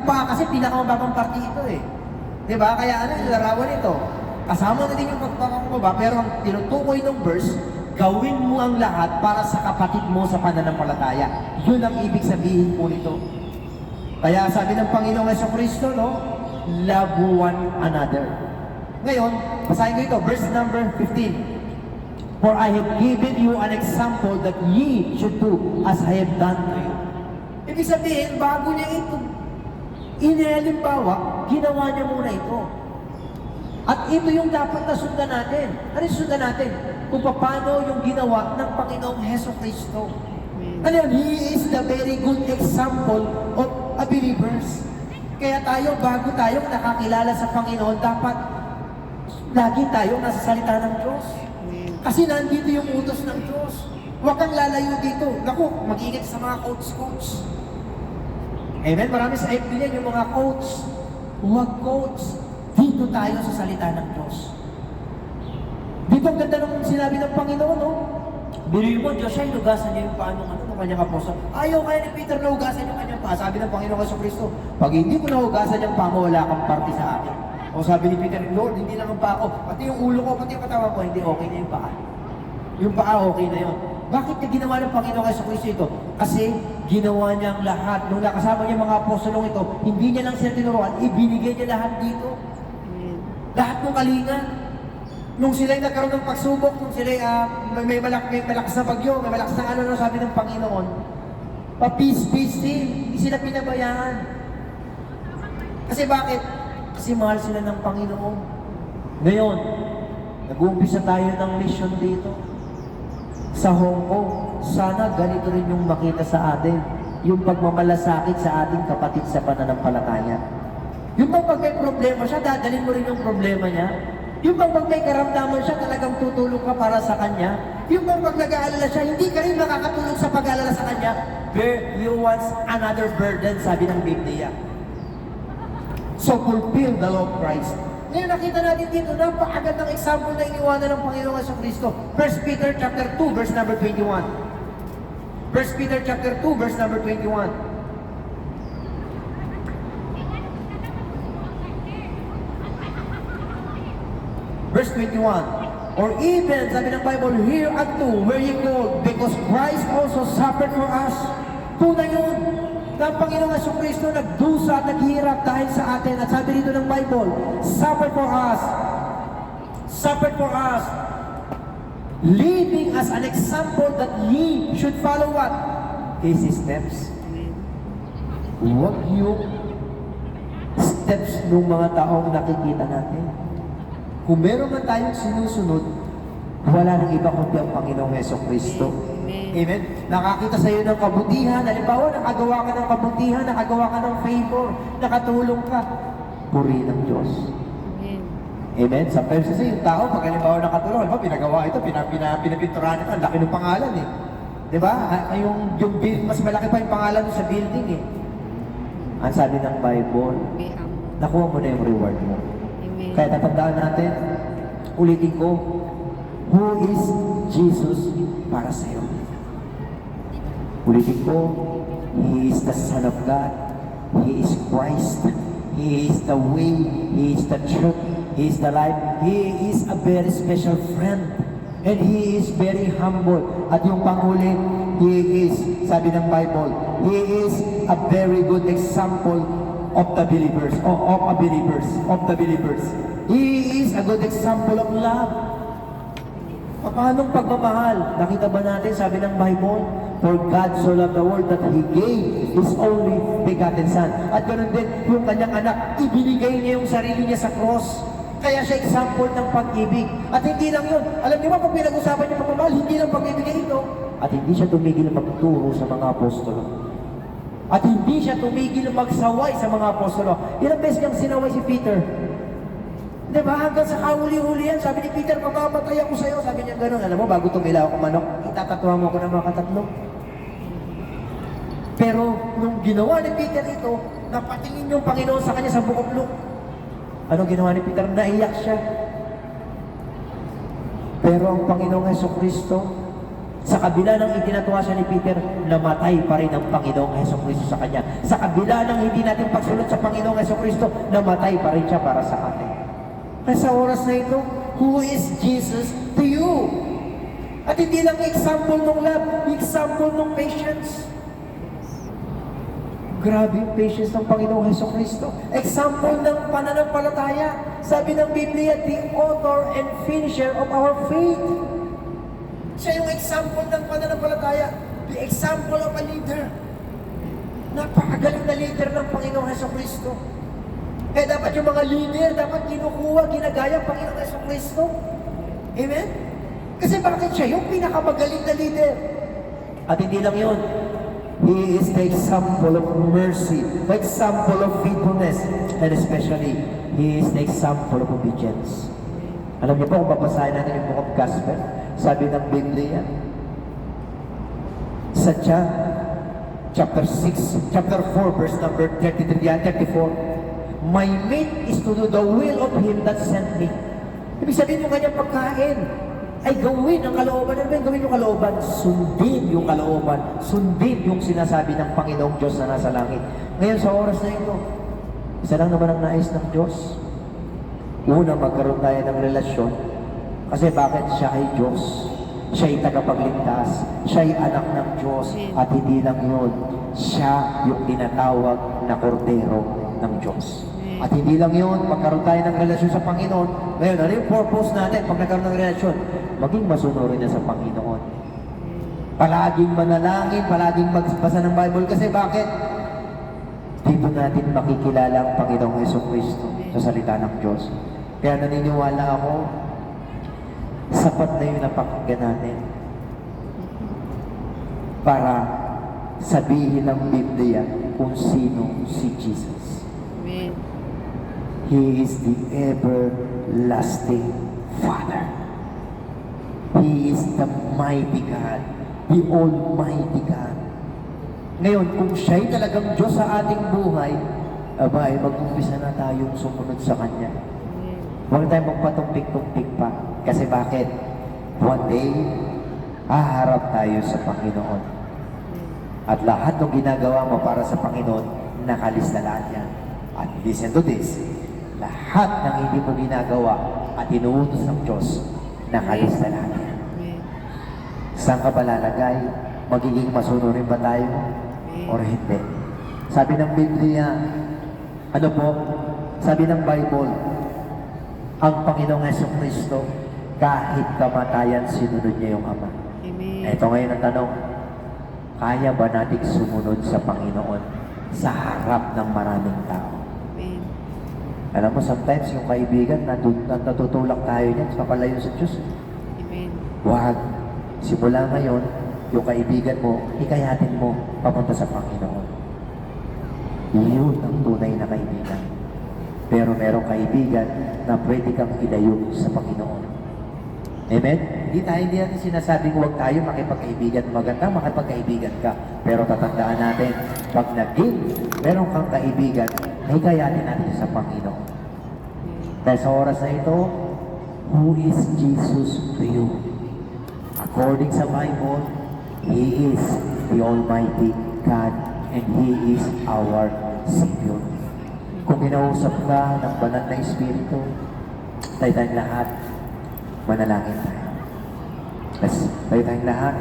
Pa kasi pinakamababang party ito eh. 'Di ba? Kaya ano, larawan ito. Kasama na din yung pagpapakababa, pero ang tinutukoy ng verse, gawin mo ang lahat para sa kapatid mo sa pananampalataya. Yun ang ibig sabihin po nito. Kaya sabi ng Panginoong Yeso Kristo, no? Love one another. Ngayon, basahin ko ito, verse number 15. For I have given you an example that ye should do as I have done to you. Ibig sabihin, bago niya ito inihalimbawa, ginawa niya muna ito. At ito yung dapat na sundan natin. Ano yung sundan natin? Kung paano yung ginawa ng Panginoong Heso Kristo. Ano yun? He is the very good example of a believers. Kaya tayo, bago tayo nakakilala sa Panginoon, dapat lagi tayo nasa salita ng Diyos. Kasi nandito yung utos ng Diyos. Huwag kang lalayo dito. Naku, mag-ingat sa mga coach-coach. Amen? Marami sa FB yan, yung mga coach. Huwag coach. Dito tayo sa salita ng Diyos. Dito ang ganda ng sinabi ng Panginoon, no? Biruin mo, Diyos siya, inugasan niya yung paa ng ano, ng kanyang apostol. Ayaw kaya ni Peter na hugasan yung kanyang paa. Sabi ng Panginoon Yeso Kristo, pag hindi ko nahugasan yung paa wala kang parte sa akin. O sabi ni Peter, Lord, hindi lang ang paa ko, pati yung ulo ko, pati yung katawan ko, hindi okay na yung paa. Yung paa, okay na yun. Bakit niya ginawa ng Panginoon Yeso Kristo ito? Kasi ginawa niya ang lahat. Nung nakasama niya mga apostolong ito, hindi niya lang sila tinuruan, ibinigay niya lahat dito. Lahat ng kalinga. Nung sila'y nagkaroon ng pagsubok, nung sila'y ah, may, may, malak, may malakas na bagyo, may malakas na ano, ano sabi ng Panginoon, pa-peace-peace din. Hindi sila pinabayaan. Kasi bakit? Kasi mahal sila ng Panginoon. Ngayon, nag-uumpisa tayo ng mission dito sa Hong Kong. Sana ganito rin yung makita sa atin. Yung pagmamalasakit sa ating kapatid sa pananampalataya. Yung bang pag may problema siya, dadalhin mo rin yung problema niya. Yung bang pag may karamdaman siya, talagang tutulong ka para sa kanya. Yung bang pag nag-aalala siya, hindi ka rin makakatulong sa pag-aalala sa kanya. Bear you wants another burden, sabi ng Biblia. So fulfill the law of Christ. Ngayon nakita natin dito, napakagandang example na iniwanan ng Panginoong Yeso Kristo. 1 Peter chapter 2, verse number 21. 1 Peter chapter 2, verse number 21. Verse 21. Or even, sabi ng Bible, here unto where you go, because Christ also suffered for us. Tunay yun. Ang Panginoong Yeso Kristo nagdusa at naghirap dahil sa atin. At sabi dito ng Bible, suffered for us. Suffered for us. Leaving as an example that ye should follow what? His steps. Huwag yung steps ng mga taong nakikita natin. Kung meron man tayong sinusunod, wala nang iba kundi ang Panginoong Heso Kristo. Amen. Nakakita sa iyo ng kabutihan. Halimbawa, nakagawa ka ng kabutihan, nakagawa ka ng favor, nakatulong ka. Puri ng Diyos. Amen. Sometimes kasi yung tao, pag halimbawa nakatulong, halimbawa pinagawa ito, pinap, pinap, pinapinturahan ito, ang laki ng pangalan eh. Di ba? Ah, Yung, yung, build- mas malaki pa yung pangalan sa building eh. Ang sabi ng Bible, nakuha mo na yung reward mo. Kaya tatandaan natin, ulitin ko, who is Jesus para sa iyo? Ulitin ko, He is the Son of God. He is Christ. He is the way. He is the truth. He is the life. He is a very special friend. And He is very humble. At yung panghuli, He is, sabi ng Bible, He is a very good example of the believers, of, of a believers, of the believers. He is a good example of love. Paano pagmamahal? Nakita ba natin, sabi ng Bible, For God so loved the world that He gave His only begotten Son. At ganoon din, yung kanyang anak, ibinigay niya yung sarili niya sa cross. Kaya siya example ng pag-ibig. At hindi lang yun. Alam niyo ba, pag pinag-usapan niyo pagmamahal, hindi lang pag-ibig ito. At hindi siya tumigil na magturo sa mga apostolo. At hindi siya tumigil magsaway sa mga apostolo. Ilang beses niyang sinaway si Peter? Di ba? Hanggang sa kahuli-huli yan. Sabi ni Peter, mamamatay ako sa'yo. Sabi niya gano'n. Alam mo, bago tumilaw ako manok, itatatuwa mo ako ng mga katatlo. Pero nung ginawa ni Peter ito, napatingin yung Panginoon sa kanya sa Luke. Anong ginawa ni Peter? Naiyak siya. Pero ang Panginoong Yeso Kristo, Sa kabila ng itinatuwa siya ni Peter, namatay pa rin ang Panginoong Heso Kristo sa kanya. Sa kabila ng hindi natin pagsunod sa Panginoong Heso Kristo, namatay pa rin siya para sa atin. Kaya sa oras na ito, who is Jesus to you? At hindi lang example ng love, example ng patience. Grabe yung patience ng Panginoong Heso Kristo. Example ng pananampalataya. Sabi ng Biblia, the author and finisher of our faith. Siya yung example ng pananampalataya. The example of a leader. Napakagaling na leader ng Panginoong Heso Kristo. Kaya dapat yung mga leader, dapat kinukuha, ginagaya ang Panginoong Heso Kristo. Amen? Kasi bakit siya yung pinakamagaling na leader? At hindi lang yun. He is the example of mercy, the example of faithfulness, and especially, He is the example of obedience. Alam niyo po, kung babasahin natin yung book of Gospel, sabi ng Biblia, sa John, chapter 6, chapter 4, verse number 33 and 34, My meat is to do the will of Him that sent me. Ibig sabihin yung kanyang pagkain ay gawin ang kalooban. Ano ba yung gawin yung kalooban? Sundin yung kalooban. Sundin yung sinasabi ng Panginoong Diyos na nasa langit. Ngayon sa oras na ito, isa lang naman ang nais ng Diyos. Una, magkaroon tayo ng relasyon. Kasi bakit siya ay Diyos? Siya ay tagapagligtas. Siya ay anak ng Diyos. At hindi lang yun, siya yung tinatawag na kordero ng Diyos. At hindi lang yun, magkaroon tayo ng relasyon sa Panginoon. Ngayon, ano yung purpose natin pag nagkaroon ng relasyon? Maging masunurin na sa Panginoon. Palaging manalangin, palaging magbasa ng Bible. Kasi bakit? Dito natin makikilala ang Panginoong Yeso Kristo sa salita ng Diyos. Kaya naniniwala ako, sapat na yun ang pakinggan natin para sabihin ng Biblia kung sino si Jesus. Amen. He is the everlasting Father. He is the mighty God, the Almighty God. Ngayon, kung siya'y talagang Diyos sa ating buhay, abay, mag-umpisa na tayong sumunod sa Kanya. Huwag tayong magpatumpik-tumpik pa. Kasi bakit? One day, haharap tayo sa Panginoon. At lahat ng ginagawa mo para sa Panginoon, nakalista lahat yan. At listen to this, lahat ng hindi mo ginagawa at inuutos ng Diyos, nakalista lahat yan. Amen. Saan ka ba lalagay? Magiging masunurin ba tayo? Or hindi? Sabi ng Biblia, ano po? Sabi ng Bible, ang Panginoong Yeso Kristo, kahit kamatayan, sinunod niya yung Ama. Amen. Ito ngayon ang tanong, kaya ba nating sumunod sa Panginoon sa harap ng maraming tao? Alam mo, sometimes yung kaibigan, natu- nat- natutulak tayo niyan, papalayo sa Diyos. Amen. Huwag. Simula ngayon, yung kaibigan mo, hikayatin mo papunta sa Panginoon. Yun ang tunay na kaibigan. Pero merong kaibigan na pwede kang ilayo sa Panginoon. Amen? Hindi tayo, hindi natin sinasabing huwag tayo makipagkaibigan. Maganda, makipagkaibigan ka. Pero tatandaan natin, pag naging meron kang kaibigan, hikayatin natin sa Panginoon. Dahil sa oras na ito, who is Jesus to you? According sa Bible, He is the Almighty God and He is our Savior. Kung kinausap ka ng banal na Espiritu, tayo lahat, manalangin tayo. Let's, tayo tayong lahat,